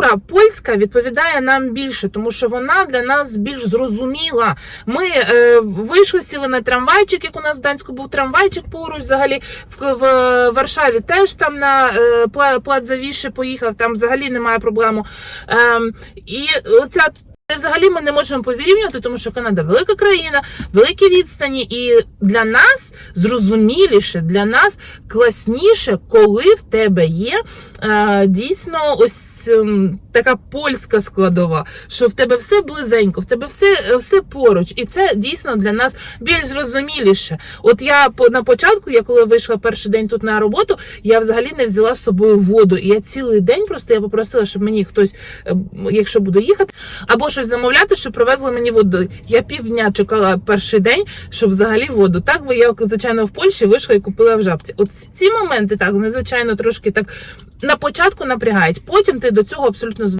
культура польська відповідає нам більше, тому що вона для нас більш зрозуміла. Ми е, вийшли, сіли на трамвайчик, як у нас в Данську був трамвайчик поруч. Взагалі в, в Варшаві теж там на е, плат завіше поїхав, там взагалі немає проблему. Е, і оця. Взагалі ми не можемо порівнювати, тому що Канада велика країна, великі відстані, і для нас зрозуміліше, для нас класніше, коли в тебе є е, дійсно ось ем, така польська складова, що в тебе все близенько, в тебе все, все поруч, і це дійсно для нас більш зрозуміліше. От я на початку, я коли вийшла перший день тут на роботу, я взагалі не взяла з собою воду. І я цілий день просто я попросила, щоб мені хтось, е, якщо буду їхати, або щось замовляти, щоб привезли мені воду. Я півдня чекала перший день, щоб взагалі воду. Так би я, звичайно, в Польщі вийшла і купила в жабці. От ці моменти так, незвичайно, трошки так на початку напрягають. Потім ти до цього абсолютно